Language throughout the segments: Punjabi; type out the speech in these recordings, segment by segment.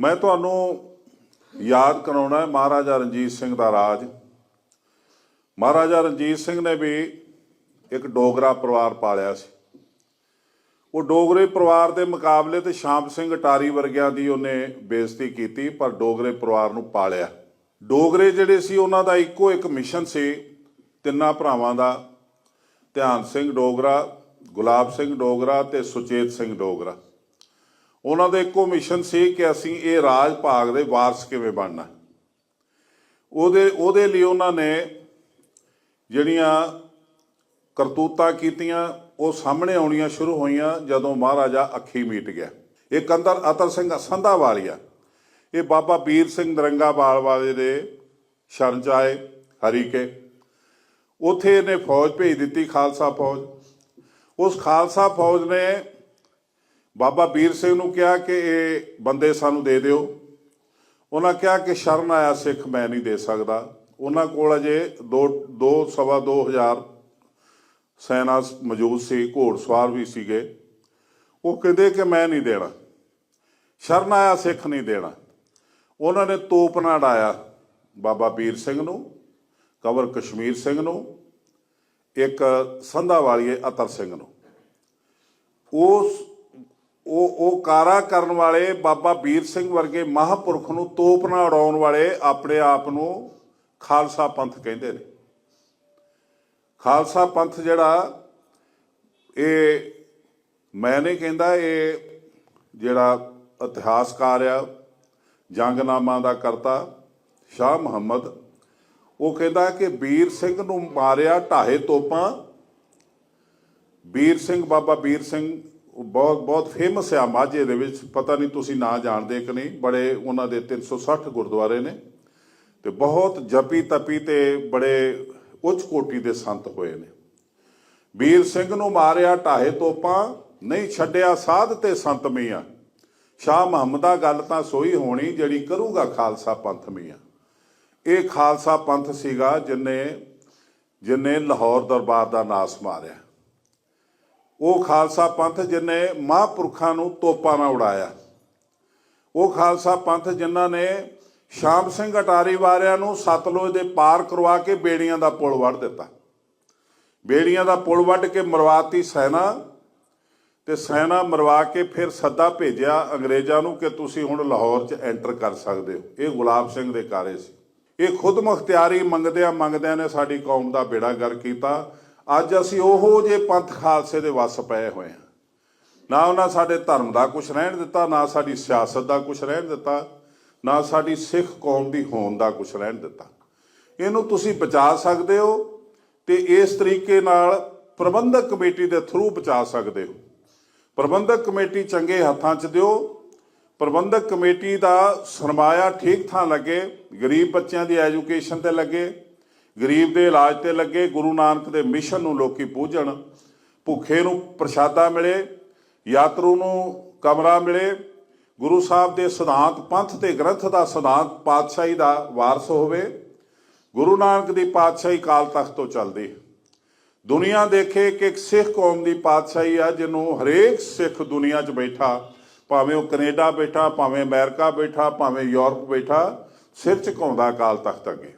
ਮੈਂ ਤੁਹਾਨੂੰ ਯਾਦ ਕਰਾਉਣਾ ਮਹਾਰਾਜਾ ਰਣਜੀਤ ਸਿੰਘ ਦਾ ਰਾਜ। ਮਹਾਰਾਜਾ ਰਣਜੀਤ ਸਿੰਘ ਨੇ ਵੀ ਇੱਕ ਡੋਗਰਾ ਪਰਿਵਾਰ ਪਾਲਿਆ ਸੀ। ਉਹ ਡੋਗਰੇ ਪਰਿਵਾਰ ਦੇ ਮੁਕਾਬਲੇ ਤੇ ਸ਼ਾਮ ਸਿੰਘ ਅਟਾਰੀ ਵਰਗਿਆਂ ਦੀ ਉਹਨੇ ਬੇਇੱਜ਼ਤੀ ਕੀਤੀ, ਪਰ ਡੋਗਰੇ ਪਰਿਵਾਰ ਨੂੰ ਪਾਲਿਆ। ਡੋਗਰੇ ਜਿਹੜੇ ਸੀ, ਉਹਨਾਂ ਦਾ ਇੱਕੋ ਇੱਕ ਮਿਸ਼ਨ ਸੀ, ਤਿੰਨਾਂ ਭਰਾਵਾਂ ਦਾ, ਧਿਆਨ ਸਿੰਘ ਡੋਗਰਾ, ਗੁਲਾਬ ਸਿੰਘ ਡੋਗਰਾ ਤੇ ਸੁਚੇਤ ਸਿੰਘ ਡੋਗਰਾ। ਉਹਨਾਂ ਦਾ ਇੱਕੋ ਮਿਸ਼ਨ ਸੀ ਕਿ ਅਸੀਂ ਇਹ ਰਾਜ ਭਾਗ ਦੇ ਵਾਰਸ ਕਿਵੇਂ ਬਣਨਾ ਉਹਦੇ ਉਹਦੇ ਲਈ ਉਹਨਾਂ ਨੇ ਜਿਹੜੀਆਂ ਕਰਤੂਤਾਂ ਕੀਤੀਆਂ, ਉਹ ਸਾਹਮਣੇ ਆਉਣੀਆਂ ਸ਼ੁਰੂ ਹੋਈਆਂ ਜਦੋਂ ਮਹਾਰਾਜਾ ਅੱਖੀ ਮੀਟ ਗਿਆ। ਇੱਕ ਅੰਦਰ ਅਤਰ ਸਿੰਘ ਸੰਧਾ ਵਾਲੀਆ ਇਹ ਬਾਬਾ ਵੀਰ ਸਿੰਘ ਨਰੰਗਾਵਾਲ ਵਾਲੇ ਦੇ ਸ਼ਰਨ ਚ ਆਏ, ਹਰੀਕੇ। ਉਥੇ ਇਹਨੇ ਫੌਜ ਭੇਜ ਦਿੱਤੀ ਖਾਲਸਾ ਫੌਜ। ਉਸ ਖਾਲਸਾ ਫੌਜ ਨੇ ਬਾਬਾ ਵੀਰ ਸਿੰਘ ਨੂੰ ਕਿਹਾ ਕਿ ਇਹ ਬੰਦੇ ਸਾਨੂੰ ਦੇ ਦਿਓ। ਉਹਨਾਂ ਕਿਹਾ ਕਿ ਸ਼ਰਨ ਆਇਆ ਸਿੱਖ ਮੈਂ ਨਹੀਂ ਦੇ ਸਕਦਾ। ਉਹਨਾਂ ਕੋਲ ਅਜੇ 2 2 ਸਵਾ 2000 ਸੈਨਾ ਮੌਜੂਦ ਸੀ ਘੋੜਸਵਾਰ ਵੀ ਸੀਗੇ। ਉਹ ਕਹਿੰਦੇ ਕਿ ਮੈਂ ਨਹੀਂ ਦੇਣਾ। ਸ਼ਰਨ ਆਇਆ ਸਿੱਖ ਨਹੀਂ ਦੇਣਾ। ਉਹਨਾਂ ਨੇ ਤੋਪ ਨਾਲ ਡਾਇਆ ਬਾਬਾ ਵੀਰ ਸਿੰਘ ਨੂੰ ਕਵਰ ਕਸ਼ਮੀਰ ਸਿੰਘ ਨੂੰ, ਇੱਕ ਸੰਧਾ ਵਾਲੀਏ ਅਤਰ ਸਿੰਘ ਨੂੰ। ਉਸ ਉਹ ਉਹ ਕਾਰਾ ਕਰਨ ਵਾਲੇ ਬਾਬਾ ਵੀਰ ਸਿੰਘ ਵਰਗੇ ਮਹਾਂਪੁਰਖ ਨੂੰ ਤੋਪ ਨਾਲ ਉਡਾਉਣ ਵਾਲੇ ਆਪਣੇ ਆਪ ਨੂੰ ਖਾਲਸਾ ਪੰਥ ਕਹਿੰਦੇ ਨੇ। ਖਾਲਸਾ ਪੰਥ ਜਿਹੜਾ, ਇਹ ਮੈਂ ਨਹੀਂ ਕਹਿੰਦਾ ਇਹ ਜਿਹੜਾ ਇਤਿਹਾਸਕਾਰ ਆ, ਜੰਗਨਾਮਾ ਦਾ ਕਰਤਾ, ਸ਼ਾਹ ਮੁਹੰਮਦ, ਉਹ ਕਹਿੰਦਾ ਕਿ ਵੀਰ ਸਿੰਘ ਨੂੰ ਮਾਰਿਆ ਢਾਹੇ ਤੋਪਾਂ। ਵੀਰ ਸਿੰਘ, ਬਾਬਾ ਵੀਰ ਸਿੰਘ ਉਹ ਬਹੁਤ ਬਹੁਤ ਫੇਮਸ ਆ ਮਾਝੇ ਦੇ ਵਿੱਚ। ਪਤਾ ਨਹੀਂ ਤੁਸੀਂ ਨਾਂ ਜਾਣਦੇ ਕਿ ਨਹੀਂ, ਬੜੇ ਉਹਨਾਂ ਦੇ 360 ਗੁਰਦੁਆਰੇ ਨੇ ਤੇ ਬਹੁਤ ਜਪੀ ਤਪੀ ਤੇ ਬੜੇ ਉੱਚ ਕੋਟੀ ਦੇ ਸੰਤ ਹੋਏ ਨੇ। ਵੀਰ ਸਿੰਘ ਨੂੰ ਮਾਰਿਆ ਢਾਹੇ ਤੋਪਾਂ, ਨਹੀਂ ਛੱਡਿਆ ਸਾਧ ਤੇ ਸੰਤ ਮੀਆਂ। ਸ਼ਾਹ ਮੁਹੰਮਦਾ ਗੱਲ ਤਾਂ ਸੋਈ ਹੋਣੀ, ਜਿਹੜੀ ਕਰੂਗਾ ਖਾਲਸਾ ਪੰਥ ਮੀਆਂ। ਇਹ ਖਾਲਸਾ ਪੰਥ ਸੀਗਾ ਜਿਨੇ ਜਿਨੇ ਲਾਹੌਰ ਦਰਬਾਰ ਦਾ ਨਾਸ ਮਾਰਿਆ। ਉਹ ਖਾਲਸਾ ਪੰਥ ਜਿਨੇ ਮਹਾਂਪੁਰਖਾਂ ਨੂੰ ਤੋਪਾਂ ਨਾਲ ਉਡਾਇਆ। ਉਹ ਖਾਲਸਾ ਪੰਥ ਜਿਨ੍ਹਾਂ ਨੇ ਸ਼ਾਮ ਸਿੰਘ ਅਟਾਰੀ ਵਾਰਿਆਂ ਨੂੰ ਸਤਲੁਜ ਦੇ ਪਾਰ ਕਰਵਾ ਕੇ ਬੇੜੀਆਂ ਦਾ ਪੁਲ ਵੱਢ ਦਿੱਤਾ। ਬੇੜੀਆਂ ਦਾ ਪੁਲ ਵੱਢ ਕੇ ਮਰਵਾਤੀ ਸੈਨਾ ਤੇ ਸੈਨਾ ਮਰਵਾ ਕੇ ਫਿਰ ਸੱਦਾ ਭੇਜਿਆ ਅੰਗਰੇਜ਼ਾਂ ਨੂੰ ਕਿ ਤੁਸੀਂ ਹੁਣ ਲਾਹੌਰ 'ਚ ਐਂਟਰ ਕਰ ਸਕਦੇ ਹੋ। ਇਹ ਗੁਲਾਬ ਸਿੰਘ ਦੇ ਕਾਰੇ ਸੀ। ਇਹ ਖੁਦ ਮੁਖਤਿਆਰੀ ਮੰਗਦਿਆਂ ਮੰਗਦਿਆਂ ਨੇ ਸਾਡੀ ਕੌਮ ਦਾ ਬੇੜਾ ਗਰ ਕੀਤਾ। ਅੱਜ ਅਸੀਂ ਉਹੋ ਜੇ ਪੰਥ ਖਾਲਸੇ ਦੇ ਵਸ ਪਏ ਹੋਏ ਹਾਂ। ਨਾ ਉਹਨਾਂ ਸਾਡੇ ਧਰਮ ਦਾ ਕੁਝ ਰਹਿਣ ਦਿੱਤਾ, ਨਾ ਸਾਡੀ ਸਿਆਸਤ ਦਾ ਕੁਝ ਰਹਿਣ ਦਿੱਤਾ, ਨਾ ਸਾਡੀ ਸਿੱਖ ਕੌਮ ਦੀ ਹੋਣ ਦਾ ਕੁਝ ਰਹਿਣ ਦਿੱਤਾ। ਇਹਨੂੰ ਤੁਸੀਂ ਬਚਾ ਸਕਦੇ ਹੋ ਤੇ ਇਸ ਤਰੀਕੇ ਨਾਲ ਪ੍ਰਬੰਧਕ ਕਮੇਟੀ ਦੇ ਥਰੂ ਬਚਾ ਸਕਦੇ ਹੋ। ਪ੍ਰਬੰਧਕ ਕਮੇਟੀ ਚੰਗੇ ਹੱਥਾਂ 'ਚ ਦਿਓ। ਪ੍ਰਬੰਧਕ ਕਮੇਟੀ ਦਾ ਸਰਮਾਇਆ ਠੀਕ ਥਾਂ ਲੱਗੇ, ਗਰੀਬ ਬੱਚਿਆਂ ਦੀ ਐਜੂਕੇਸ਼ਨ ਤੇ ਲੱਗੇ ਗਰੀਬ ਦੇ ਇਲਾਜ ਤੇ ਲੱਗੇ, ਗੁਰੂ ਨਾਨਕ ਦੇ ਮਿਸ਼ਨ ਨੂੰ ਲੋਕੀ ਪੂਜਣ, ਭੁੱਖੇ ਨੂੰ ਪ੍ਰਸ਼ਾਦਾ ਮਿਲੇ, ਯਾਤਰੂ ਨੂੰ ਕਮਰਾ ਮਿਲੇ, ਗੁਰੂ ਸਾਹਿਬ ਦੇ ਸਿਧਾਂਤ ਪੰਥ ਤੇ ਗ੍ਰੰਥ ਦਾ ਸਿਧਾਂਤ ਪਾਤਸ਼ਾਹੀ ਦਾ ਵਾਰਸ ਹੋਵੇ, ਗੁਰੂ ਨਾਨਕ ਦੀ ਪਾਤਸ਼ਾਹੀ ਕਾਲ ਤਖਤ ਤੋਂ ਚੱਲਦੀ। ਹੈ ਦੁਨੀਆ ਦੇਖੇ ਕਿ ਇੱਕ ਸਿੱਖ ਕੌਮ ਦੀ ਪਾਤਸ਼ਾਹੀ ਆ, ਜਿਹਨੂੰ ਹਰੇਕ ਸਿੱਖ ਦੁਨੀਆ 'ਚ ਬੈਠਾ, ਭਾਵੇਂ ਉਹ ਕੈਨੇਡਾ ਬੈਠਾ, ਭਾਵੇਂ ਅਮਰੀਕਾ ਬੈਠਾ, ਭਾਵੇਂ ਯੂਰਪ ਬੈਠਾ, ਸਿਰ ਝੁਕਾਉਂਦਾ ਕਾਲ ਤਖਤ ਅੱਗੇ।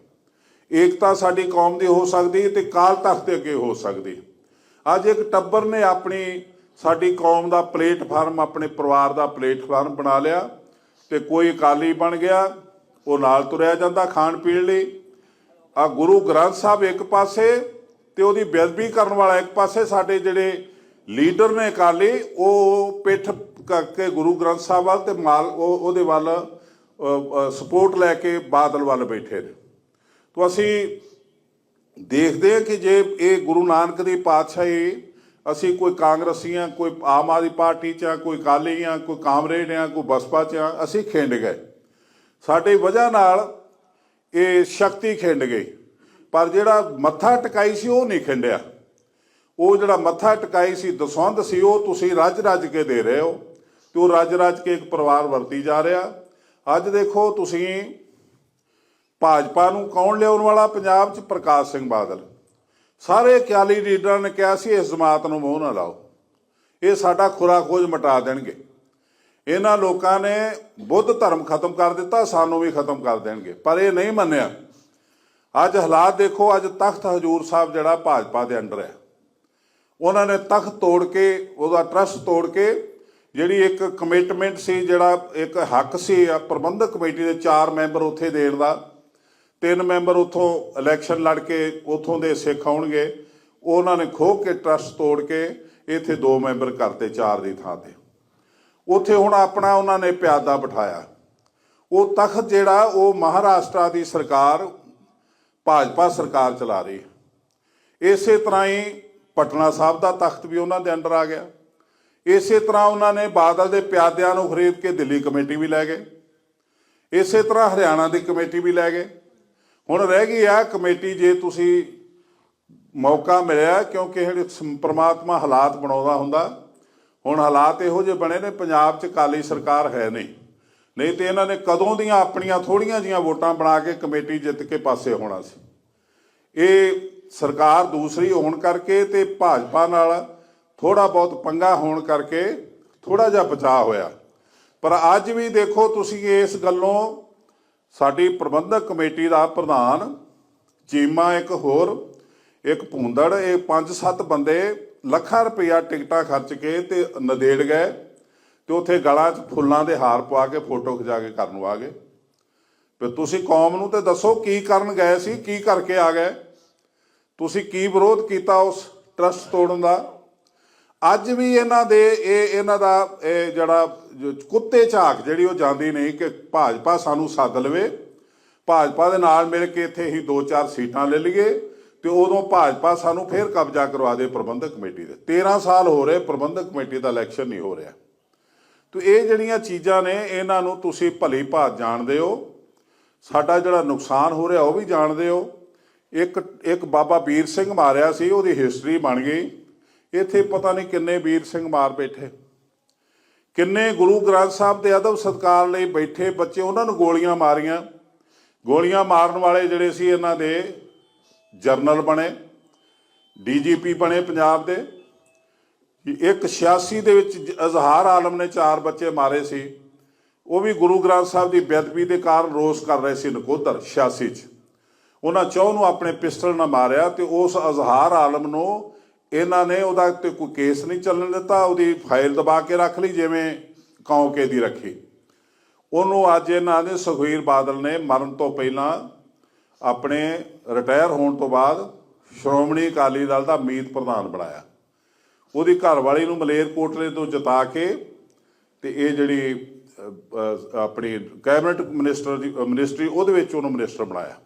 ਏਕਤਾ ਸਾਡੀ ਕੌਮ ਦੀ ਹੋ ਸਕਦੀ ਹੈ ਤੇ ਕਾਲ ਤਖਤ ਦੇ ਅੱਗੇ ਹੋ ਸਕਦੀ ਅੱਜ ਇੱਕ ਟੱਬਰ ਨੇ ਆਪਣੀ, ਸਾਡੀ ਕੌਮ ਦਾ ਪਲੇਟਫਾਰਮ, ਆਪਣੇ ਪਰਿਵਾਰ ਦਾ ਪਲੇਟਫਾਰਮ ਬਣਾ ਲਿਆ ਤੇ ਕੋਈ ਅਕਾਲੀ ਬਣ ਗਿਆ, ਉਹ ਨਾਲ ਤੁਰਿਆ ਜਾਂਦਾ ਖਾਣ ਪੀਣ ਲਈ। ਆ ਗੁਰੂ ਗ੍ਰੰਥ ਸਾਹਿਬ ਇੱਕ ਪਾਸੇ ਤੇ ਉਹਦੀ ਬੇਅਦਬੀ ਕਰਨ ਵਾਲਾ ਇੱਕ ਪਾਸੇ ਸਾਡੇ ਜਿਹੜੇ ਲੀਡਰ ਨੇ ਅਕਾਲੀ, ਉਹ ਪਿੱਠ ਕਰਕੇ ਗੁਰੂ ਗ੍ਰੰਥ ਸਾਹਿਬ ਵੱਲ ਤੇ ਮਾਲ, ਉਹ ਉਹਦੇ ਵੱਲ ਸਪੋਰਟ ਲੈ ਕੇ ਬਾਦਲ ਵੱਲ ਬੈਠੇ ਨੇ। ਤੋਂ ਅਸੀਂ ਦੇਖਦੇ ਹਾਂ ਕਿ ਜੇ ਇਹ ਗੁਰੂ ਨਾਨਕ ਦੀ ਪਾਤਸ਼ਾਹੀ ਅਸੀਂ ਕੋਈ ਕਾਂਗਰਸੀਆਂ, ਕੋਈ ਆਮ ਆਦਮੀ ਪਾਰਟੀ ਚ ਆ, ਕੋਈ ਕਾਲੀ ਆ, ਕੋਈ ਕਾਮਰੇਡ ਆ, ਕੋਈ ਬਸਪਾ ਚ ਆ, ਅਸੀਂ ਖਿੰਡ ਗਏ। ਸਾਡੀ ਵਜ੍ਹਾ ਨਾਲ ਇਹ ਸ਼ਕਤੀ ਖਿੰਡ ਗਈ। ਪਰ ਜਿਹੜਾ ਮੱਥਾ ਟਿਕਾਈ ਸੀ ਉਹ ਨਹੀਂ ਖਿੰਡਿਆ। ਉਹ ਜਿਹੜਾ ਮੱਥਾ ਟਿਕਾਈ ਸੀ ਦਸਵੰਦ ਸੀ, ਉਹ ਤੁਸੀਂ ਰੱਜ ਰੱਜ ਕੇ ਦੇ ਰਹੇ ਹੋ। ਤੇ ਉਹ ਰੱਜ ਰੱਜ ਕੇ ਇੱਕ ਪਰਿਵਾਰ ਵਰਤੀ ਜਾ ਰਿਹਾ। ਅੱਜ ਦੇਖੋ ਤੁਸੀਂ ਭਾਜਪਾ ਨੂੰ ਕੌਣ ਲਿਆਉਣ ਵਾਲਾ? ਪੰਜਾਬ 'ਚ ਪ੍ਰਕਾਸ਼ ਸਿੰਘ ਬਾਦਲ। ਸਾਰੇ ਅਕਾਲੀ ਲੀਡਰਾਂ ਨੇ ਕਿਹਾ ਸੀ, ਇਸ ਜਮਾਤ ਨੂੰ ਮੂੰਹ ਨਾ ਲਾਓ। ਇਹ ਸਾਡਾ ਖੁਰਾ ਖੋਜ ਮਟਾ ਦੇਣਗੇ। ਇਹਨਾਂ ਲੋਕਾਂ ਨੇ ਬੁੱਧ ਧਰਮ ਖਤਮ ਕਰ ਦਿੱਤਾ, ਸਾਨੂੰ ਵੀ ਖਤਮ ਕਰ ਦੇਣਗੇ। ਪਰ ਇਹ ਨਹੀਂ ਮੰਨਿਆ। ਅੱਜ ਹਾਲਾਤ ਦੇਖੋ, ਅੱਜ ਤਖਤ ਹਜੂਰ ਸਾਹਿਬ ਜਿਹੜਾ ਭਾਜਪਾ ਦੇ ਅੰਡਰ ਹੈ। ਉਹਨਾਂ ਨੇ ਤਖਤ ਤੋੜ ਕੇ, ਉਹਦਾ ਟਰਸਟ ਤੋੜ ਕੇ, ਜਿਹੜੀ ਇੱਕ ਕਮਿਟਮੈਂਟ ਸੀ, ਜਿਹੜਾ ਇੱਕ ਹੱਕ ਸੀ ਪ੍ਰਬੰਧਕ ਕਮੇਟੀ ਦੇ ਚਾਰ ਮੈਂਬਰ ਉੱਥੇ ਦੇਣ ਦਾ ਤਿੰਨ ਮੈਂਬਰ ਉੱਥੋਂ ਇਲੈਕਸ਼ਨ ਲੜ ਕੇ ਉੱਥੋਂ ਦੇ ਸਿੱਖ ਆਉਣਗੇ। ਉਹਨਾਂ ਨੇ ਖੋਹ ਕੇ ਟਰਸਟ ਤੋੜ ਕੇ ਇੱਥੇ ਦੋ ਮੈਂਬਰ ਕਰਤੇ ਚਾਰ ਦੀ ਥਾਂ ਤੇ। ਉੱਥੇ ਹੁਣ ਆਪਣਾ ਉਹਨਾਂ ਨੇ ਪਿਆਦਾ ਬਿਠਾਇਆ। ਉਹ ਤਖਤ ਜਿਹੜਾ, ਉਹ ਮਹਾਰਾਸ਼ਟਰ ਦੀ ਸਰਕਾਰ, ਭਾਜਪਾ ਸਰਕਾਰ ਚਲਾ ਰਹੀ। ਹੈ ਇਸੇ ਤਰ੍ਹਾਂ ਹੀ ਪਟਨਾ ਸਾਹਿਬ ਦਾ ਤਖਤ ਵੀ ਉਹਨਾਂ ਦੇ ਅੰਡਰ ਆ ਗਿਆ। ਇਸੇ ਤਰ੍ਹਾਂ ਉਹਨਾਂ ਨੇ ਬਾਦਲ ਦੇ ਪਿਆਦਿਆਂ ਨੂੰ ਖਰੀਦ ਕੇ ਦਿੱਲੀ ਕਮੇਟੀ ਵੀ ਲੈ ਗਏ। ਇਸੇ ਤਰ੍ਹਾਂ ਹਰਿਆਣਾ ਦੀ ਕਮੇਟੀ ਵੀ ਲੈ ਗਏ। ਹੁਣ ਰਹਿ ਗਈ ਆ ਕਮੇਟੀ ਜੇ ਤੁਸੀਂ ਮੌਕਾ ਮਿਲਿਆ, ਕਿਉਂਕਿ ਜਿਹੜੇ ਪ੍ਰਮਾਤਮਾ ਹਾਲਾਤ ਬਣਾਉਂਦਾ ਹੁੰਦਾ, ਹੁਣ ਹਾਲਾਤ ਇਹੋ ਜਿਹੇ ਬਣੇ ਨੇ, ਪੰਜਾਬ 'ਚ ਕਾਲੀ ਸਰਕਾਰ ਹੈ ਨਹੀਂ। ਨਹੀਂ ਤੇ ਇਹਨਾਂ ਨੇ ਕਦੋਂ ਦੀਆਂ ਆਪਣੀਆਂ ਥੋੜੀਆਂ ਜੀਆਂ ਵੋਟਾਂ ਬਣਾ ਕੇ ਕਮੇਟੀ ਜਿੱਤ ਕੇ ਪਾਸੇ ਹੋਣਾ ਸੀ। ਇਹ ਸਰਕਾਰ ਦੂਸਰੀ ਹੋਣ ਕਰਕੇ ਤੇ ਭਾਜਪਾ ਨਾਲ ਥੋੜਾ ਬਹੁਤ ਪੰਗਾ ਹੋਣ ਕਰਕੇ ਥੋੜਾ ਜਿਹਾ ਬਚਾਅ ਹੋਇਆ। ਪਰ ਅੱਜ ਵੀ ਦੇਖੋ ਤੁਸੀਂ ਇਸ ਗੱਲੋਂ ਸਾਡੀ ਪ੍ਰਬੰਧਕ ਕਮੇਟੀ ਦਾ ਪ੍ਰਧਾਨ ਚੀਮਾ ਇੱਕ ਹੋਰ, ਇੱਕ ਭੂੰਦੜ, ਇਹ 5-7 ਬੰਦੇ ਲੱਖਾਂ ਰੁਪਇਆ ਟਿਕਟਾਂ ਖਰਚ ਕੇ ਤੇ ਨਦੇੜ ਗਏ ਤੇ ਉੱਥੇ ਗਲਾਂ 'ਚ ਫੁੱਲਾਂ ਦੇ ਹਾਰ ਪਾ ਕੇ ਫੋਟੋ ਖਿਚਾ ਕੇ ਕਰਨ ਨੂੰ ਆ ਗਏ। ਫਿਰ ਤੁਸੀਂ ਕੌਮ ਨੂੰ ਤੇ ਦੱਸੋ ਕੀ ਕਰਨ ਗਏ ਸੀ, ਕੀ ਕਰਕੇ ਆ ਗਏ? ਤੁਸੀਂ ਕੀ ਵਿਰੋਧ ਕੀਤਾ ਉਸ ਟਰਸਟ ਤੋੜਨ ਦਾ? ਅੱਜ ਵੀ ਇਹਨਾਂ ਦੇ ਇਹ ਇਹਨਾਂ ਦਾ ਇਹ ਜਿਹੜਾ ਕੁੱਤੇ ਝਾਕ ਜਿਹੜੀ ਉਹ ਜਾਂਦੀ ਨਹੀਂ ਕਿ ਭਾਜਪਾ ਸਾਨੂੰ ਸੱਦ ਲਵੇ। ਭਾਜਪਾ ਦੇ ਨਾਲ ਮਿਲ ਕੇ ਇੱਥੇ ਹੀ ਦੋ ਚਾਰ ਸੀਟਾਂ ਲੈ ਲਈਏ ਤੇ ਉਦੋਂ ਭਾਜਪਾ ਸਾਨੂੰ ਫੇਰ ਕਬਜ਼ਾ ਕਰਵਾ ਦੇ ਪ੍ਰਬੰਧਕ ਕਮੇਟੀ ਦੇ। 13 ਸਾਲ ਹੋ ਰਹੇ ਪ੍ਰਬੰਧਕ ਕਮੇਟੀ ਦਾ ਇਲੈਕਸ਼ਨ ਨਹੀਂ ਹੋ ਰਿਹਾ। ਤੇ ਇਹ ਜਿਹੜੀਆਂ ਚੀਜ਼ਾਂ ਨੇ, ਇਹਨਾਂ ਨੂੰ ਤੁਸੀਂ ਭਲੀ ਭਾਤ ਜਾਣਦੇ ਹੋ। ਸਾਡਾ ਜਿਹੜਾ ਨੁਕਸਾਨ ਹੋ ਰਿਹਾ ਉਹ ਵੀ ਜਾਣਦੇ ਹੋ। ਇੱਕ ਇੱਕ ਬਾਬਾ ਵੀਰ ਸਿੰਘ ਮਾਰਿਆ ਸੀ, ਉਹਦੀ ਹਿਸਟਰੀ ਬਣ ਗਈ। ਇੱਥੇ ਪਤਾ ਨਹੀਂ ਕਿੰਨੇ ਵੀਰ ਸਿੰਘ ਮਾਰ ਬੈਠੇ। ਕਿੰਨੇ ਗੁਰੂ ਗ੍ਰੰਥ ਸਾਹਿਬ ਦੇ ਅਦਬ ਸਤਕਾਰ ਲਈ ਬੈਠੇ ਬੱਚੇ, ਉਹਨਾਂ ਨੂੰ ਗੋਲੀਆਂ ਮਾਰੀਆਂ। ਗੋਲੀਆਂ ਮਾਰਨ ਵਾਲੇ ਜਿਹੜੇ ਸੀ, ਇਹਨਾਂ ਦੇ ਜਰਨਲ ਬਣੇ, ਡੀਜੀਪੀ ਬਣੇ ਪੰਜਾਬ ਦੇ। ਇੱਕ 86 ਦੇ ਵਿੱਚ ਅਜ਼ਹਾਰ ਆਲਮ ਨੇ ਚਾਰ ਬੱਚੇ ਮਾਰੇ ਸੀ। ਉਹ ਵੀ ਗੁਰੂ ਗ੍ਰੰਥ ਸਾਹਿਬ ਦੀ ਬੇਅਦਬੀ ਦੇ ਕਾਰਨ ਰੋਸ ਕਰ ਰਹੇ ਸੀ ਨਕੋਦਰ 86 ਚ। ਉਹਨਾਂ ਚੌ ਨੂੰ ਆਪਣੇ ਪਿਸਟਲ ਨਾਲ ਮਾਰਿਆ ਤੇ ਉਸ ਅਜ਼ਹਾਰ ਆਲਮ ਨੂੰ ਇਹਨਾਂ ਨੇ ਉਹਦਾ ਤੇ ਕੋਈ ਕੇਸ ਨਹੀਂ ਚੱਲਣ ਦਿੱਤਾ, ਉਹਦੀ ਫਾਈਲ ਦਬਾ ਕੇ ਰੱਖ ਲਈ ਜਿਵੇਂ ਕੌਂਕੇ ਦੀ ਰੱਖੀ। ਉਹਨੂੰ ਅੱਜ ਇਹਨਾਂ ਨੇ ਸੁਖਵੀਰ ਬਾਦਲ ਨੇ ਮਰਨ ਤੋਂ ਪਹਿਲਾਂ ਆਪਣੇ ਰਿਟਾਇਰ ਹੋਣ ਤੋਂ ਬਾਅਦ ਸ਼੍ਰੋਮਣੀ ਅਕਾਲੀ ਦਲ ਦਾ ਮੀਤ ਪ੍ਰਧਾਨ ਬਣਾਇਆ। ਉਹਦੀ ਘਰਵਾਲੀ ਨੂੰ ਮਲੇਰਕੋਟਲੇ ਤੋਂ ਜਿਤਾ ਕੇ ਤੇ ਇਹ ਜਿਹੜੀ ਆਪਣੀ ਕੈਬਨਿਟ ਮਿਨਿਸਟਰ ਦੀ ਮਿਨਿਸਟਰੀ, ਉਹਦੇ ਵਿੱਚ ਉਹਨੂੰ ਮਿਨਿਸਟਰ ਬਣਾਇਆ।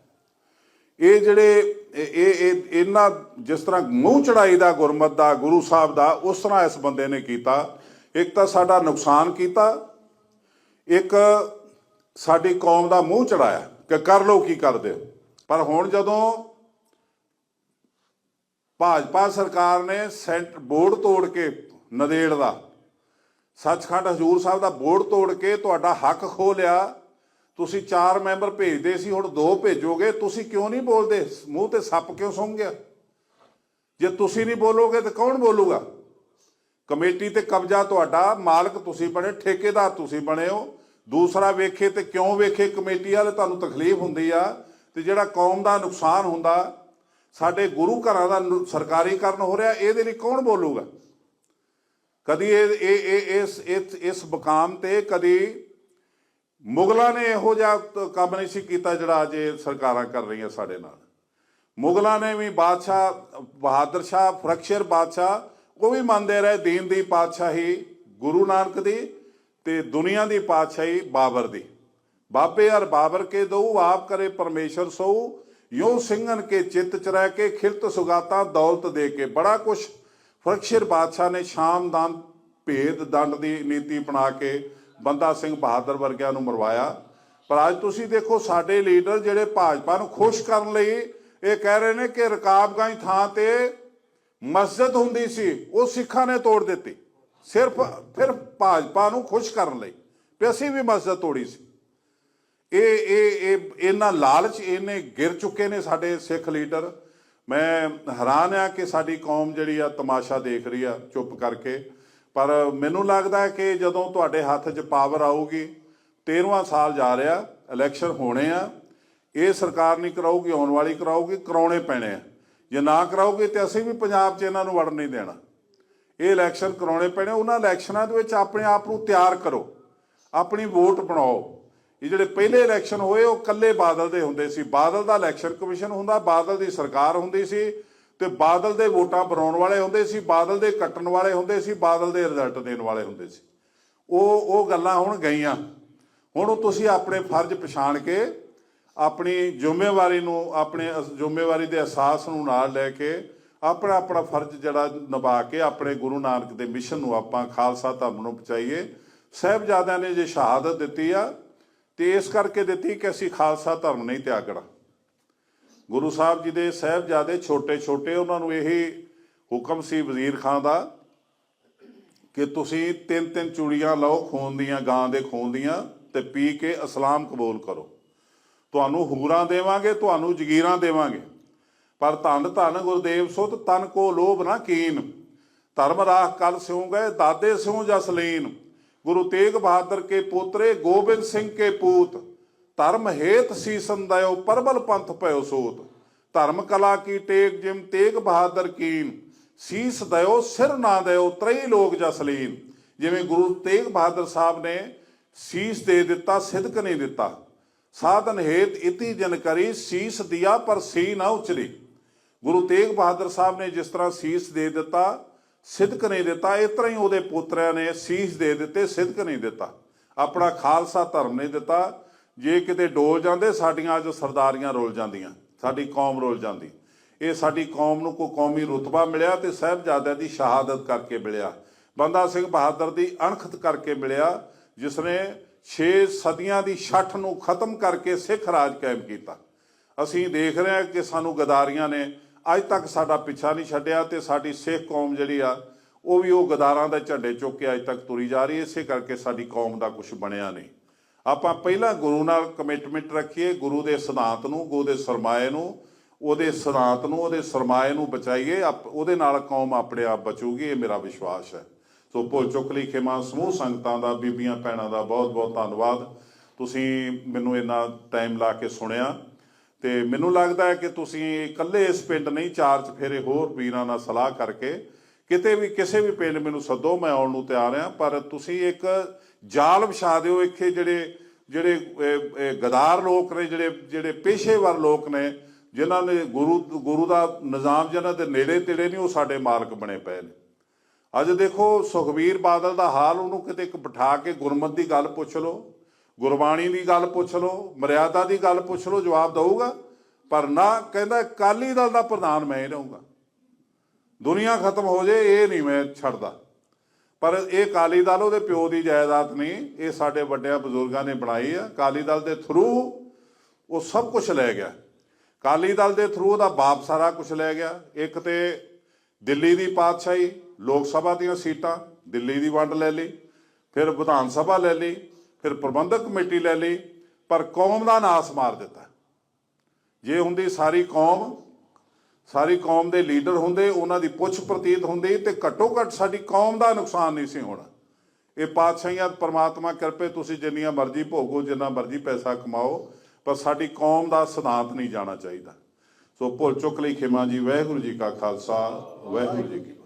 ਇਹ ਜਿਹੜੇ ਇਹ ਇਹ ਇਹਨਾਂ ਜਿਸ ਤਰ੍ਹਾਂ ਮੂੰਹ ਚੜਾਈ ਦਾ ਗੁਰਮਤ ਦਾ, ਗੁਰੂ ਸਾਹਿਬ ਦਾ, ਉਸ ਤਰ੍ਹਾਂ ਇਸ ਬੰਦੇ ਨੇ ਕੀਤਾ। ਇੱਕ ਤਾਂ ਸਾਡਾ ਨੁਕਸਾਨ ਕੀਤਾ, ਇੱਕ ਸਾਡੀ ਕੌਮ ਦਾ ਮੂੰਹ ਚੜਾਇਆ ਕਿ ਕਰ ਲਓ ਕੀ ਕਰਦੇ ਹੋ। ਪਰ ਹੁਣ ਜਦੋਂ ਭਾਜਪਾ ਸਰਕਾਰ ਨੇ ਸੈਂਟਰ ਬੋਰਡ ਤੋੜ ਕੇ ਨਦੇੜ ਦਾ, ਸੱਚਖੰਡ ਹਜੂਰ ਸਾਹਿਬ ਦਾ ਬੋਰਡ ਤੋੜ ਕੇ ਤੁਹਾਡਾ ਹੱਕ ਖੋ ਲਿਆ ਤੁਸੀਂ ਚਾਰ ਮੈਂਬਰ ਭੇਜਦੇ ਸੀ, ਹੁਣ ਦੋ ਭੇਜੋਗੇ, ਤੁਸੀਂ ਕਿਉਂ ਨਹੀਂ ਬੋਲਦੇ? ਮੂੰਹ ਤੇ ਸੱਪ ਕਿਉਂ ਸੌਂ ਗਿਆ? ਜੇ ਤੁਸੀਂ ਨਹੀਂ ਬੋਲੋਗੇ ਤਾਂ ਕੌਣ ਬੋਲੂਗਾ? ਕਮੇਟੀ ਤੇ ਕਬਜ਼ਾ ਤੁਹਾਡਾ, ਮਾਲਕ ਤੁਸੀਂ ਬਣੇ, ਠੇਕੇਦਾਰ ਤੁਸੀਂ ਬਣੇ ਹੋ। ਦੂਸਰਾ ਵੇਖੇ ਤੇ ਕਿਉਂ ਵੇਖੇ, ਕਮੇਟੀ ਵਾਲੇ ਤੁਹਾਨੂੰ ਤਕਲੀਫ ਹੁੰਦੀ ਆ ਤੇ ਜਿਹੜਾ ਕੌਮ ਦਾ ਨੁਕਸਾਨ ਹੁੰਦਾ, ਸਾਡੇ ਗੁਰੂ ਘਰਾਂ ਦਾ ਨੁ- ਸਰਕਾਰੀਕਰਨ ਹੋ ਰਿਹਾ, ਇਹਦੇ ਲਈ ਕੌਣ ਬੋਲੂਗਾ? ਕਦੀ ਇਹ, ਇਸ ਇਸ ਇਸ ਮੁਕਾਮ ਤੇ ਕਦੀ ਮੁਗਲਾਂ ਨੇ ਇਹੋ ਜਿਹਾ ਕੰਮ ਨਹੀਂ ਸੀ ਕੀਤਾ ਜਿਹੜਾ ਅੱਜ ਇਹ ਸਰਕਾਰਾਂ ਕਰ ਰਹੀਆਂ ਸਾਡੇ ਨਾਲ। ਮੁਗਲਾਂ ਨੇ ਵੀ ਬਾਦਸ਼ਾਹ, ਬਹਾਦਰ ਸ਼ਾਹ ਫਰਕਸ਼ਰ ਬਾਦਸ਼ਾਹ, ਉਹ ਵੀ ਮੰਨਦੇ ਰਹੇ, ਦੀਨ ਦੀ ਪਾਤਸ਼ਾਹੀ ਗੁਰੂ ਨਾਨਕ ਦੀ ਤੇ ਦੁਨੀਆ ਦੀ ਪਾਤਸ਼ਾਹੀ ਬਾਬਰ ਦੀ। ਬਾਬੇ ਅਰ ਬਾਬਰ ਕੇ ਦਊ, ਆਪ ਕਰੇ ਪਰਮੇਸ਼ਰ ਸੋ ਯੋ ਸਿੰਘਨ ਕੇ ਚਿੱਤ ਚ ਰਹਿ ਕੇ ਖਿਲਤ ਸੁਗਾਤਾ ਦੌਲਤ ਦੇ ਕੇ। ਬੜਾ ਕੁਛ ਫਰਖਸ਼ਰ ਬਾਦਸ਼ਾਹ ਨੇ ਸ਼ਾਮ ਸ਼ਾਮਦਾਨ ਭੇਦ ਦੰਡ ਦੀ ਨੀਤੀ ਬਣਾ ਕੇ ਬੰਦਾ ਸਿੰਘ ਬਹਾਦਰ ਵਰਗਿਆਂ ਨੂੰ ਮਰਵਾਇਆ। ਪਰ ਅੱਜ ਤੁਸੀਂ ਦੇਖੋ ਸਾਡੇ ਲੀਡਰ ਜਿਹੜੇ ਭਾਜਪਾ ਨੂੰ ਖੁਸ਼ ਕਰਨ ਲਈ ਇਹ ਕਹਿ ਰਹੇ ਨੇ ਕਿ ਰਕਾਬਗੰਜ ਥਾਂ ਤੇ ਮਸਜਿਦ ਹੁੰਦੀ ਸੀ, ਉਹ ਸਿੱਖਾਂ ਨੇ ਤੋੜ ਦਿੱਤੀ। ਸਿਰਫ, ਫਿਰ ਭਾਜਪਾ ਨੂੰ ਖੁਸ਼ ਕਰਨ ਲਈ ਵੀ ਅਸੀਂ ਵੀ ਮਸਜਿਦ ਤੋੜੀ ਸੀ। ਇਹ ਇਹ ਇਹ, ਇਹਨਾਂ ਲਾਲਚ ਇਹਨੇ ਗਿਰ ਚੁੱਕੇ ਨੇ ਸਾਡੇ ਸਿੱਖ ਲੀਡਰ। ਮੈਂ ਹੈਰਾਨ ਆ ਕਿ ਸਾਡੀ ਕੌਮ ਜਿਹੜੀ ਆ ਤਮਾਸ਼ਾ ਦੇਖ ਰਹੀ ਆ ਚੁੱਪ ਕਰਕੇ। ਪਰ ਮੈਨੂੰ ਲੱਗਦਾ ਕਿ ਜਦੋਂ ਤੁਹਾਡੇ ਹੱਥ 'ਚ ਪਾਵਰ ਆਊਗੀ 13ਵਾਂ ਸਾਲ ਜਾ ਰਿਹਾ ਇਲੈਕਸ਼ਨ ਹੋਣੇ ਆ, ਇਹ ਸਰਕਾਰ ਨਹੀਂ ਕਰਾਊਗੀ, ਆਉਣ ਵਾਲੀ ਕਰਾਊਗੀ, ਕਰਾਉਣੇ ਪੈਣੇ ਆ। ਜੇ ਨਾ ਕਰਾਊਗੀ ਤੇ ਅਸੀਂ ਵੀ ਪੰਜਾਬ 'ਚ ਇਹਨਾਂ ਨੂੰ ਵੜਨ ਨਹੀਂ ਦੇਣਾ। ਇਹ ਇਲੈਕਸ਼ਨ ਕਰਾਉਣੇ ਪੈਣੇ, ਉਹਨਾਂ ਇਲੈਕਸ਼ਨਾਂ ਦੇ ਵਿੱਚ ਆਪਣੇ ਆਪ ਨੂੰ ਤਿਆਰ ਕਰੋ, ਆਪਣੀ ਵੋਟ ਬਣਾਓ। ਇਹ ਜਿਹੜੇ ਪਹਿਲੇ ਇਲੈਕਸ਼ਨ ਹੋਏ, ਉਹ ਕੱਲੇ ਬਾਦਲ ਦੇ ਹੁੰਦੇ ਸੀ। ਬਾਦਲ ਦਾ ਇਲੈਕਸ਼ਨ ਕਮਿਸ਼ਨ ਹੁੰਦਾ, ਬਾਦਲ ਦੀ ਸਰਕਾਰ ਹੁੰਦੀ ਸੀ ਤੇ ਬਾਦਲ ਦੇ ਵੋਟਾਂ ਬਣਾਉਣ ਵਾਲੇ ਹੁੰਦੇ ਸੀ, ਬਾਦਲ ਦੇ ਕੱਟਣ ਵਾਲੇ ਹੁੰਦੇ ਸੀ, ਬਾਦਲ ਦੇ ਰਿਜ਼ਲਟ ਦੇਣ ਵਾਲੇ ਹੁੰਦੇ ਸੀ। ਉਹ ਉਹ ਗੱਲਾਂ ਹੁਣ ਗਈਆਂ। ਹੁਣ ਉਹ ਤੁਸੀਂ ਆਪਣੇ ਫਰਜ਼ ਪਛਾਣ ਕੇ ਆਪਣੀ ਜ਼ਿੰਮੇਵਾਰੀ ਨੂੰ, ਆਪਣੇ ਅਸ- ਜ਼ਿੰਮੇਵਾਰੀ ਦੇ ਅਹਿਸਾਸ ਨੂੰ ਨਾਲ ਲੈ ਕੇ ਆਪਣਾ ਆਪਣਾ ਫਰਜ਼ ਜਿਹੜਾ ਨਿਭਾ ਕੇ ਆਪਣੇ ਗੁਰੂ ਨਾਨਕ ਦੇ ਮਿਸ਼ਨ ਨੂੰ ਆਪਾਂ ਖਾਲਸਾ ਧਰਮ ਨੂੰ ਪਹੁੰਚਾਈਏ। ਸਾਹਿਬਜ਼ਾਦਿਆਂ ਨੇ ਜੇ ਸ਼ਹਾਦਤ ਦਿੱਤੀ ਆ, ਤੇ ਇਸ ਕਰਕੇ ਦਿੱਤੀ ਕਿ ਅਸੀਂ ਖਾਲਸਾ ਧਰਮ ਨਹੀਂ ਤਿਆਗਣਾ। ਗੁਰੂ ਸਾਹਿਬ ਜੀ ਦੇ ਸਾਹਿਬਜ਼ਾਦੇ ਛੋਟੇ ਛੋਟੇ ਉਹਨਾਂ ਨੂੰ ਇਹ ਹੁਕਮ ਸੀ ਵਜ਼ੀਰ ਖਾਨ ਦਾ ਕਿ ਤੁਸੀਂ ਤਿੰਨ ਤਿੰਨ ਚੂੜੀਆਂ ਲਓ ਖੂਨ ਦੀਆਂ, ਗਾਂ ਦੇ ਖੂਨ ਦੀਆਂ ਤੇ ਪੀ ਕੇ ਇਸਲਾਮ ਕਬੂਲ ਕਰੋ। ਤੁਹਾਨੂੰ ਹੂਰਾਂ ਦੇਵਾਂਗੇ, ਤੁਹਾਨੂੰ ਜਗੀਰਾਂ ਦੇਵਾਂਗੇ। ਪਰ ਧੰਨ ਧੰਨ ਗੁਰਦੇਵ ਸੁਤ ਤਨ ਕੋ ਲੋਭ ਨਾ ਕੀਨ। ਧਰਮ ਰਾਖ ਕਲ ਸਿਉ ਗਏ, ਦਾਦੇ ਸਿਉ ਜਸਲੀਨ ਗੁਰੂ ਤੇਗ ਬਹਾਦਰ ਕੇ ਪੋਤਰੇ, ਗੋਬਿੰਦ ਸਿੰਘ ਕੇ ਪੂਤ। ਧਰਮ ਹੇਤ ਸੀਸਨ ਦਇਓ, ਪਰਬਲ ਪੰਥ ਭਇਓ ਸੋਤ। ਧਰਮ ਕਲਾ ਕੀ ਟੇਕ ਜਿਮ ਤੇਗ ਬਹਾਦਰ ਕੀਨ। ਸੀਸ ਦਇਓ, ਸਿਰ ਨਾ ਦਇਓ, ਤ੍ਰਈ ਲੋਕ ਜਸਲੀਨ ਜਿਵੇਂ ਗੁਰੂ ਤੇਗ ਬਹਾਦਰ ਸਾਹਿਬ ਨੇ ਸੀਸ ਦੇ ਦਿੱਤਾ, ਸਿਦਕ ਨਹੀਂ ਦਿੱਤਾ। ਸਾਧਨ ਹੇਤ ਇਤੀ ਜਨ ਕਰੀ, ਸੀਸ ਦਿਆ ਪਰ ਸੀ ਨਾ ਉਚਰੀ। ਗੁਰੂ ਤੇਗ ਬਹਾਦਰ ਸਾਹਿਬ ਨੇ ਜਿਸ ਤਰ੍ਹਾਂ ਸੀਸ ਦੇ ਦਿੱਤਾ, ਸਿਦਕ ਨਹੀਂ ਦਿੱਤਾ, ਇਸ ਤਰ੍ਹਾਂ ਹੀ ਉਹਦੇ ਪੁੱਤਰਿਆਂ ਨੇ ਸੀਸ ਦੇ ਦਿੱਤੇ, ਸਿਦਕ ਨਹੀਂ ਦਿੱਤਾ। ਆਪਣਾ ਖਾਲਸਾ ਧਰਮ ਨਹੀਂ ਦਿੱਤਾ। ਜੇ ਕਿਤੇ ਡੋਲ ਜਾਂਦੇ, ਸਾਡੀਆਂ ਅੱਜ ਸਰਦਾਰੀਆਂ ਰੋਲ ਜਾਂਦੀਆਂ, ਸਾਡੀ ਕੌਮ ਰੋਲ ਜਾਂਦੀ। ਇਹ ਸਾਡੀ ਕੌਮ ਨੂੰ ਕੋਈ ਕੌਮੀ ਰੁਤਬਾ ਮਿਲਿਆ ਤੇ ਸਾਹਿਬਜ਼ਾਦਿਆਂ ਦੀ ਸ਼ਹਾਦਤ ਕਰਕੇ ਮਿਲਿਆ। ਬੰਦਾ ਸਿੰਘ ਬਹਾਦਰ ਦੀ ਅਣਖਤ ਕਰਕੇ ਮਿਲਿਆ ਜਿਸ ਨੇ 6 ਸਦੀਆਂ ਦੀ ਛੱਠ ਨੂੰ ਖਤਮ ਕਰਕੇ ਸਿੱਖ ਰਾਜ ਕਾਇਮ ਕੀਤਾ। ਅਸੀਂ ਦੇਖ ਰਹੇ ਹਾਂ ਕਿ ਸਾਨੂੰ ਗਦਾਰੀਆਂ ਨੇ ਅੱਜ ਤੱਕ ਸਾਡਾ ਪਿੱਛਾ ਨਹੀਂ ਛੱਡਿਆ ਤੇ ਸਾਡੀ ਸਿੱਖ ਕੌਮ ਜਿਹੜੀ ਆ, ਉਹ ਵੀ ਉਹ ਗਦਾਰਾਂ ਦੇ ਝੰਡੇ ਚੁੱਕ ਕੇ ਅੱਜ ਤੱਕ ਤੁਰੀ ਜਾ ਰਹੀ ਹੈ। ਇਸੇ ਕਰਕੇ ਸਾਡੀ ਕੌਮ ਦਾ ਕੁਝ ਬਣਿਆ ਨਹੀਂ। ਆਪਾਂ ਪਹਿਲਾਂ ਗੁਰੂ ਨਾਲ ਕਮਿਟਮੈਂਟ ਰੱਖੀਏ, ਗੁਰੂ ਦੇ ਸਿਧਾਂਤ ਨੂੰ, ਗੁਰੂ ਦੇ ਸਰਮਾਏ ਨੂੰ, ਉਹਦੇ ਸਿਧਾਂਤ ਨੂੰ, ਉਹਦੇ ਸਰਮਾਏ ਨੂੰ ਬਚਾਈਏ, ਆਪ- ਉਹਦੇ ਨਾਲ ਕੌਮ ਆਪਣੇ ਆਪ ਬਚੂਗੀ, ਇਹ ਮੇਰਾ ਵਿਸ਼ਵਾਸ ਹੈ। ਸੋ ਭੁੱਲ ਚੁੱਕ ਲਈ ਖਿਮਾ ਸਮੂਹ ਸੰਗਤਾਂ ਦਾ, ਬੀਬੀਆਂ ਭੈਣਾਂ ਦਾ ਬਹੁਤ ਬਹੁਤ ਧੰਨਵਾਦ। ਤੁਸੀਂ ਮੈਨੂੰ ਇੰਨਾ ਟਾਈਮ ਲਾ ਕੇ ਸੁਣਿਆ ਤੇ ਮੈਨੂੰ ਲੱਗਦਾ ਹੈ ਕਿ ਤੁਸੀਂ ਇਕੱਲੇ ਇਸ ਪਿੰਡ ਨਹੀਂ, ਚਾਰ ਚਫੇਰੇ ਹੋਰ ਵੀਰਾਂ ਨਾਲ ਸਲਾਹ ਕਰਕੇ ਕਿਤੇ ਵੀ, ਕਿਸੇ ਵੀ ਪਿੰਡ ਮੈਨੂੰ ਸੱਦੋ, ਮੈਂ ਆਉਣ ਨੂੰ ਤਿਆਰ ਹਾਂ, ਪਰ ਤੁਸੀਂ ਇੱਕ ਜਾਲ ਵਿਛਾ ਦਿਓ ਇੱਥੇ ਜਿਹੜੇ ਜਿਹੜੇ ਗਦਾਰ ਲੋਕ ਨੇ, ਜਿਹੜੇ ਜਿਹੜੇ ਪੇਸ਼ੇਵਰ ਲੋਕ ਨੇ, ਜਿਨ੍ਹਾਂ ਨੇ ਗੁਰੂ ਗੁਰੂ ਦਾ ਨਿਜ਼ਾਮ ਜਿਹਨਾਂ ਦੇ ਨੇੜੇ ਤੇੜੇ ਨਹੀਂ, ਉਹ ਸਾਡੇ ਮਾਲਕ ਬਣੇ ਪਏ ਨੇ। ਅੱਜ ਦੇਖੋ, ਸੁਖਬੀਰ ਬਾਦਲ ਦਾ ਹਾਲ, ਉਹਨੂੰ ਕਿਤੇ ਇੱਕ ਬਿਠਾ ਕੇ ਗੁਰਮਤ ਦੀ ਗੱਲ ਪੁੱਛ ਲਓ, ਗੁਰਬਾਣੀ ਦੀ ਗੱਲ ਪੁੱਛ ਲਓ, ਮਰਿਆਦਾ ਦੀ ਗੱਲ ਪੁੱਛ ਲਓ, ਜਵਾਬ ਦਊਗਾ, ਪਰ ਨਾ ਕਹਿੰਦਾ ਅਕਾਲੀ ਦਲ ਦਾ ਪ੍ਰਧਾਨ ਮੈਂ ਹੀ ਰਹੂੰਗਾ। ਦੁਨੀਆ ਖਤਮ ਹੋ ਜੇ, ਇਹ ਨਹੀਂ ਮੈਂ ਛੱਡਦਾ। ਪਰ ਇਹ ਅਕਾਲੀ ਦਲ, ਉਹਦੇ ਪਿਓ ਦੀ ਜਾਇਦਾਦ ਨਹੀਂ, ਇਹ ਸਾਡੇ ਵੱਡਿਆਂ ਬਜ਼ੁਰਗਾਂ ਨੇ ਬਣਾਈ ਆ। ਅਕਾਲੀ ਦਲ ਦੇ ਥਰੂ ਉਹ ਸਭ ਕੁਝ ਲੈ ਗਿਆ। ਅਕਾਲੀ ਦਲ ਦੇ ਥਰੂ ਉਹਦਾ ਬਾਪ ਸਾਰਾ ਕੁਝ ਲੈ ਗਿਆ। ਇੱਕ ਤੇ ਦਿੱਲੀ ਦੀ ਪਾਤਸ਼ਾਹੀ, ਲੋਕ ਸਭਾ ਦੀਆਂ ਸੀਟਾਂ, ਦਿੱਲੀ ਦੀ ਵੰਡ ਲੈ ਲਈ, ਫਿਰ ਵਿਧਾਨ ਸਭਾ ਲੈ ਲਈ, ਫਿਰ ਪ੍ਰਬੰਧਕ ਕਮੇਟੀ ਲੈ ਲਈ, ਪਰ ਕੌਮ ਦਾ ਨਾਸ ਮਾਰ ਦਿੱਤਾ। ਜੇ ਹੁੰਦੀ ਸਾਰੀ ਕੌਮ ਸਾਰੀ ਕੌਮ ਦੇ ਲੀਡਰ ਹੁੰਦੇ, ਉਹਨਾਂ ਦੀ ਪੁੱਛ ਪ੍ਰਤੀਤ ਹੁੰਦੀ ਤੇ ਘੱਟੋ ਘੱਟ ਸਾਡੀ ਕੌਮ ਦਾ ਨੁਕਸਾਨ ਨਹੀਂ ਸੀ ਹੋਣਾ। ਇਹ ਪਾਤਸ਼ਾਹੀਆਂ ਪਰਮਾਤਮਾ ਕਿਰਪੇ, ਤੁਸੀਂ ਜਿੰਨੀਆਂ ਮਰਜ਼ੀ ਭੋਗੋ, ਜਿੰਨਾ ਮਰਜ਼ੀ ਪੈਸਾ ਕਮਾਓ, ਪਰ ਸਾਡੀ ਕੌਮ ਦਾ ਸਿਧਾਂਤ ਨਹੀਂ ਜਾਣਾ ਚਾਹੀਦਾ। ਸੋ ਭੁੱਲ ਚੁੱਕ ਲਈ ਖਿਮਾ ਜੀ, ਵਾਹਿਗੁਰੂ ਜੀ ਕਾ ਖਾਲਸਾ, ਵਾਹਿਗੁਰੂ ਜੀ ਕੀ